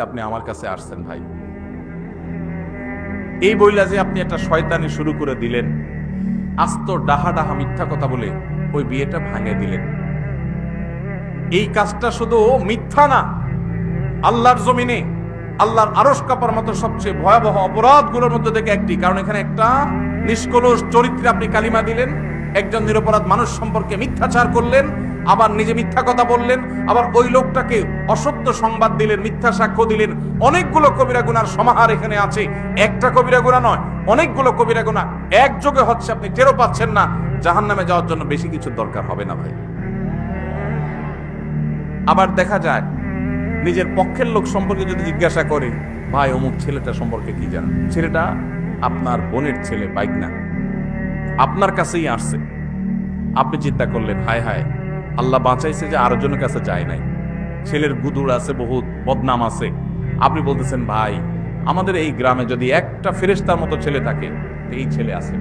আপনি আমার কাছে আসছেন ভাই। এই বইলা যে আপনি একটা শয়তানি শুরু করে দিলেন, আস্ত ডাহা ডাহা মিথ্যা কথা বলে ওই বিয়েটা ভাঙে দিলেন। এই কাজটা শুধু মিথ্যা না, আল্লাহর জমিনে, আল্লাহর আরস কাপার মতো সবচেয়ে ভয়াবহ অপরাধগুলোর মধ্যে থেকে একটি। কারণ এখানে একটা নিষ্কলুষ চরিত্রে আপনি কালিমা দিলেন, একজন নিরপরাধ মানুষ সম্পর্কে মিথ্যাচার করলেন আবার নিজে মিথ্যা কথা বললেন, আবার ওই লোকটাকে অসত্য সংবাদ দিলেন, মিথ্যা সাক্ষ্য দিলেন। অনেকগুলো কবিরা গুনার সমাহার এখানে আছে। একটা কবিরা গুণা নয়, অনেকগুলো কবিরা গুণা একযোগে হচ্ছে, আপনি টেরো পাচ্ছেন না। জাহান্নামে যাওয়ার জন্য বেশি কিছু দরকার হবে না ভাই। আবার দেখা যায়, নিজের পক্ষের লোক সম্পর্কে যদি জিজ্ঞাসা করে, ভাই, অমুক ছেলেটা সম্পর্কে কি জানেন? ছেলেটা আপনার বোনের ছেলে, বাইক না। আপনার কাছেই আসছে। আপনি চিন্তা করলেন, হায় হায় আল্লাহ বাঁচাইছে যে আরও জনের কাছে যায় নাই। ছেলের গুদুর আছে, বহুত বদনাম আছে। আপনি বলতেছেন, ভাই, আমাদের এই গ্রামে যদি একটা ফেরেস্তার মতো ছেলে থাকে এই ছেলে আছে